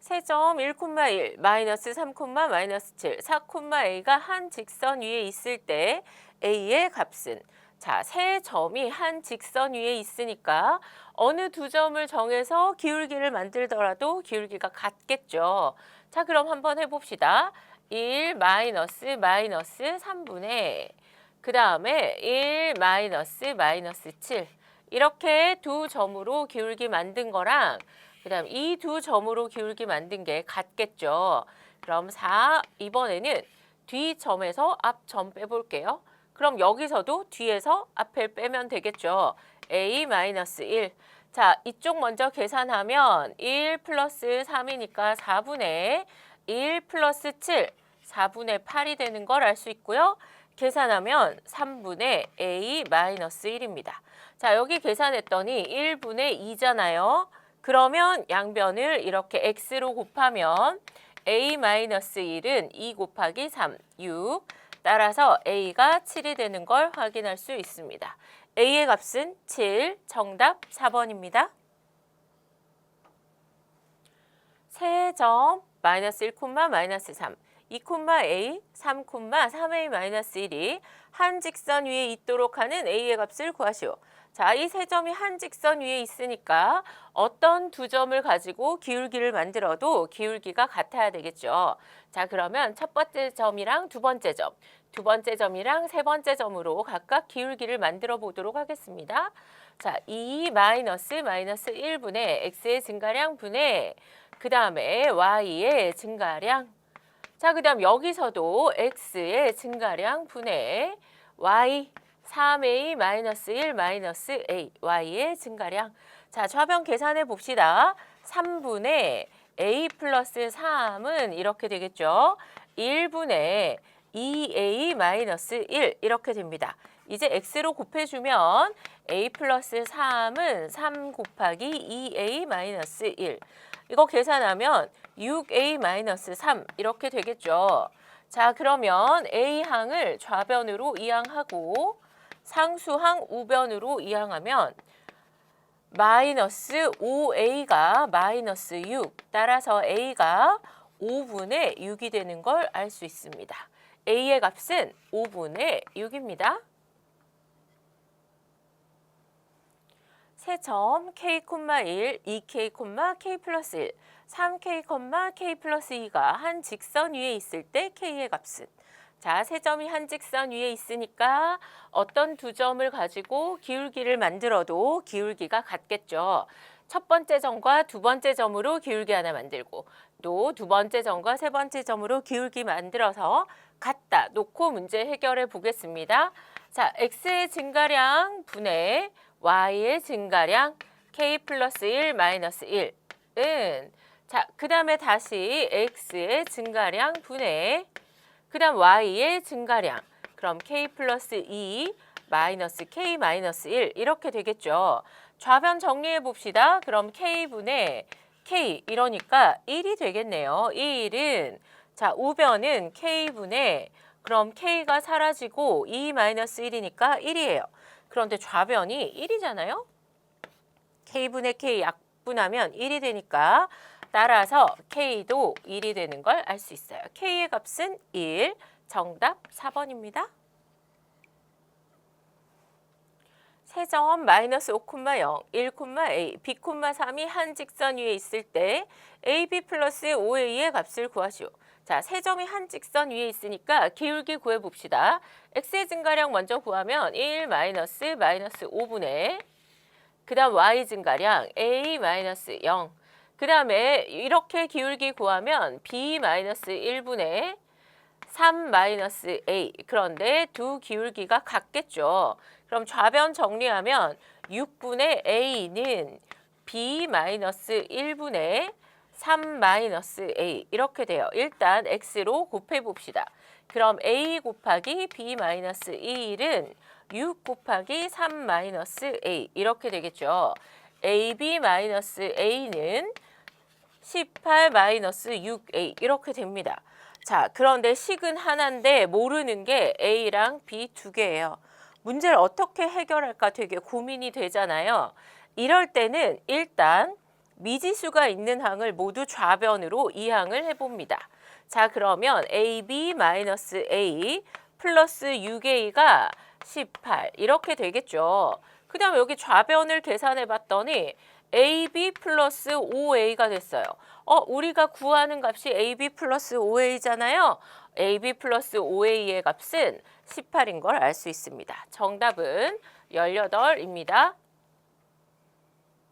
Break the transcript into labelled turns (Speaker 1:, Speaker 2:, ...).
Speaker 1: 세점 1,1 마이너스 3, 마이너스 7, 4, a가 한 직선 위에 있을 때 a의 값은 자, 세 점이 한 직선 위에 있으니까 어느 두 점을 정해서 기울기를 만들더라도 기울기가 같겠죠. 자, 그럼 한번 해봅시다. 1 마이너스 마이너스 3분의 그 다음에 1 마이너스 마이너스 7 이렇게 두 점으로 기울기 만든 거랑 그 다음 이 두 점으로 기울기 만든 게 같겠죠. 그럼 4 이번에는 뒤 점에서 앞점 빼볼게요. 그럼 여기서도 뒤에서 앞을 빼면 되겠죠. a 마이너스 1. 자, 이쪽 먼저 계산하면 1 플러스 3이니까 4분의 1 플러스 7, 4분의 8이 되는 걸 알 수 있고요. 계산하면 3분의 a 마이너스 1입니다. 자, 여기 계산했더니 1분의 2잖아요. 그러면 양변을 이렇게 x로 곱하면 a 마이너스 1은 2 곱하기 3, 6. 따라서 a가 7이 되는 걸 확인할 수 있습니다. a의 값은 7, 정답 4번입니다. 세 점 마이너스 1, 마이너스 3, 2, a, 3, 3a 마이너스 1이 한 직선 위에 있도록 하는 a의 값을 구하시오. 자, 이 세 점이 한 직선 위에 있으니까 어떤 두 점을 가지고 기울기를 만들어도 기울기가 같아야 되겠죠. 자, 그러면 첫 번째 점이랑 두 번째 점, 두 번째 점이랑 세 번째 점으로 각각 기울기를 만들어 보도록 하겠습니다. 자, 2 마이너스 마이너스 1분의 x의 증가량 분의 그 다음에 y의 증가량 자, 그 다음 여기서도 x의 증가량 분의 y 3a 마이너스 1 마이너스 a y의 증가량. 자 좌변 계산해 봅시다. 3분의 a 플러스 3은 이렇게 되겠죠? 1분의 2a 마이너스 1 이렇게 됩니다. 이제 x로 곱해주면 a 플러스 3은 3 곱하기 2a 마이너스 1 이거 계산하면 6a 마이너스 3 이렇게 되겠죠? 자 그러면 a항을 좌변으로 이항하고 상수항 우변으로 이항하면 마이너스 5a가 마이너스 6 따라서 a가 5분의 6이 되는 걸 알 수 있습니다. a의 값은 5분의 6입니다. 세 점 k, 1, 2k, k 플러스 1, 3k, k 플러스 2가 한 직선 위에 있을 때 k의 값은 자, 세 점이 한 직선 위에 있으니까 어떤 두 점을 가지고 기울기를 만들어도 기울기가 같겠죠. 첫 번째 점과 두 번째 점으로 기울기 하나 만들고 또 두 번째 점과 세 번째 점으로 기울기 만들어서 같다 놓고 문제 해결해 보겠습니다. 자, x의 증가량 분의 y의 증가량 k 플러스 1 마이너스 1은 자, 그 다음에 다시 x의 증가량 분의 그 다음 y의 증가량 그럼 k 플러스 2 마이너스 k 마이너스 1 이렇게 되겠죠. 좌변 정리해 봅시다. 그럼 k분의 k 이러니까 1이 되겠네요. 이 1은 자 우변은 k분의 그럼 k가 사라지고 2 마이너스 1이니까 1이에요. 그런데 좌변이 1이잖아요. k분의 k 약분하면 1이 되니까 따라서 K도 1이 되는 걸 알 수 있어요. K의 값은 1, 정답 4번입니다. 세점 마이너스 5,0, 1,a, b, 3이 한 직선 위에 있을 때 ab 플러스 5a의 값을 구하시오. 자, 세 점이 한 직선 위에 있으니까 기울기 구해봅시다. x의 증가량 먼저 구하면 1 마이너스 마이너스 5분의 그 다음 y 증가량 a 마이너스 0 그 다음에 이렇게 기울기 구하면 b-1분의 3-a 그런데 두 기울기가 같겠죠. 그럼 좌변 정리하면 6분의 a는 b-1분의 3-a 이렇게 돼요. 일단 x로 곱해봅시다. 그럼 a 곱하기 b-1은 6 곱하기 3-a 이렇게 되겠죠. ab-a는 18-6a 이렇게 됩니다. 자, 그런데 식은 하나인데 모르는 게 a랑 b 두 개예요. 문제를 어떻게 해결할까 되게 고민이 되잖아요. 이럴 때는 일단 미지수가 있는 항을 모두 좌변으로 이항을 해봅니다. 자 그러면 AB 마이너스 A 플러스 6A가 18 이렇게 되겠죠. 그 다음에 여기 좌변을 계산해 봤더니 AB 플러스 5A가 됐어요. 어, 우리가 구하는 값이 AB 플러스 5A잖아요. AB 플러스 5A의 값은 18인 걸 알 수 있습니다. 정답은 18입니다.